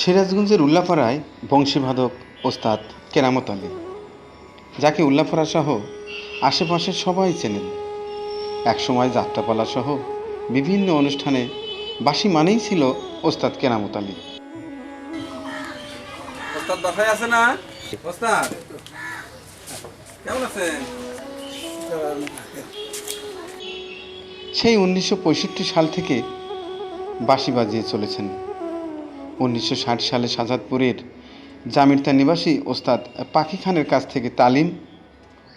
সিরাজগঞ্জের উল্লাপাড়ায় বংশীবাদক ওস্তাদ কেরামত আলী। যাকে উল্লাপাড়া সহ আশেপাশের সবাই চেনেন। একসময় যাত্রাপালা সহ বিভিন্ন অনুষ্ঠানে বাসি মানেই ছিল ওস্তাদ কেরামত আলী। ওস্তাদ বাসায় আছে না? ওস্তাদ কেমন আছেন? সেই উনিশশো পঁয়ষট্টি সাল থেকে বাঁশি বাজিয়ে চলেছেন। উনিশশো ষাট সালে শাহজাদপুরের জামিরতা নিবাসী ওস্তাদ পাখি খানের কাছ থেকে তালিম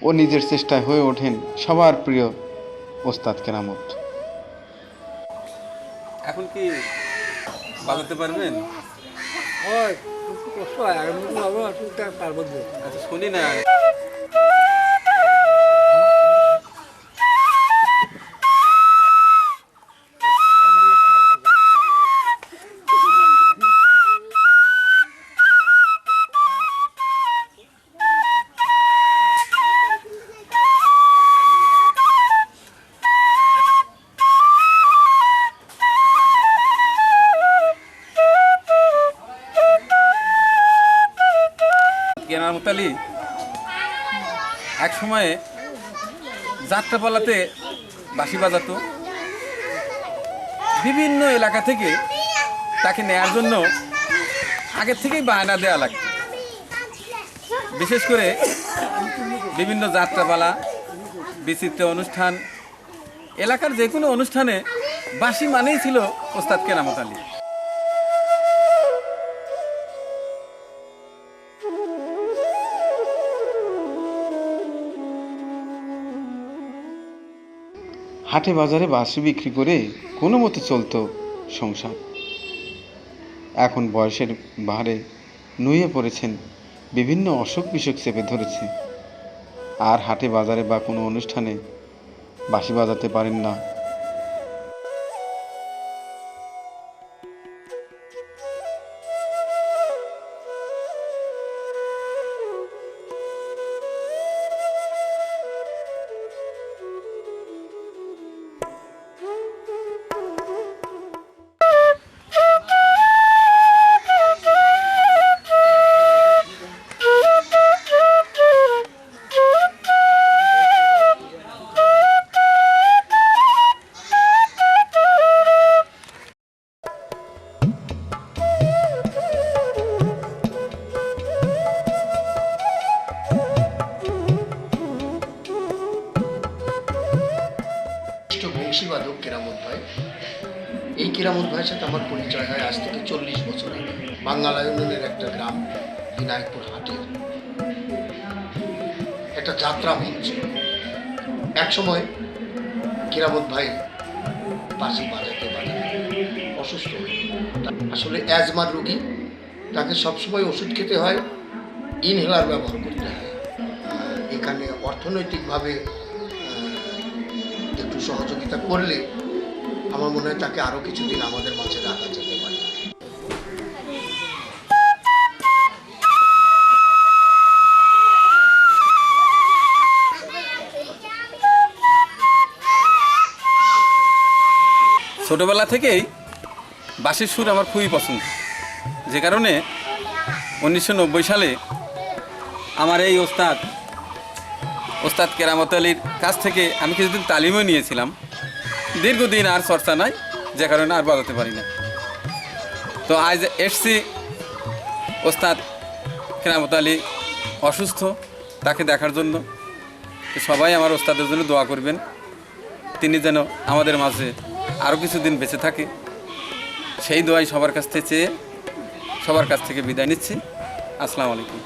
ও নিজের চেষ্টায় হয়ে ওঠেন সবার প্রিয় ওস্তাদ কেরামত। এখন কি বাজাতে পারবেন? হয় কষ্ট হয়। আর মতো পারব আচ্ছা শুনি না। কেনার মতালি। এক সময়ে যাত্রাপালাতে বাঁশি বাজাতো। বিভিন্ন এলাকা থেকে তাকে নেয়ার জন্য আগের থেকেই বায়না দেওয়া লাগতো। বিশেষ করে বিভিন্ন যাত্রাপালা, বিচিত্র অনুষ্ঠান, এলাকার যে কোনো অনুষ্ঠানে বাঁশি মানেই ছিল ওস্তাদ কেরামত আলী হাটে বাজারে বাসি বিক্রি করে কোনো মতে চলত সংসার। এখন বয়সের ভারে নুয়ে পড়েছেন, বিভিন্ন অসুখ বিসুখ চেপে ধরেছে। আর হাটে বাজারে বা কোনো অনুষ্ঠানে বাসি বাজাতে পারেন না। বিশিষ্ট বংশীবাদক কেরামত ভাই। এই কেরামত ভাইয়ের সাথে আমার পরিচয় হয় আজ থেকে চল্লিশ বছর আগে। বাঙ্গালায়নের একটা গ্রাম, বিনায়কপুর হাটের। একটা যাত্রা মঞ্চ। এক সময় কেরামত ভাই বাঁশি বাজাতে বাজাতে অসুস্থ আসলে অ্যাজমার রোগী, তাকে সবসময় ওষুধ খেতে হয় ইনহেলার ব্যবহার করতে হয়। এখানে অর্থনৈতিকভাবে একটু সহযোগিতা করলে আমার মনে হয় তাকে আরও কিছুদিন আমাদের মাঝে রাখা যেতে পারে। ছোটোবেলা থেকেই বাঁশির সুর আমার খুবই পছন্দ। যে কারণে উনিশশো নব্বই সালে আমার এই ওস্তাদ ওস্তাদ কেরামত আলীর কাছ থেকে আমি কিছুদিন তালিমও নিয়েছিলাম। দীর্ঘদিন আর চর্চা নাই, যে কারণে আর বাজাতে পারি না। তো আজ এসছি, ওস্তাদ কেরামত আলী অসুস্থ, তাকে দেখার জন্য। সবাই আমার ওস্তাদের জন্য দোয়া করবেন, তিনি যেন আমাদের মাঝে আরও কিছুদিন বেঁচে থাকে। সেই দোয়াই সবার কাছ থেকে চেয়ে, সবার কাছ থেকে বিদায় নিচ্ছি। আসসালামু আলাইকুম।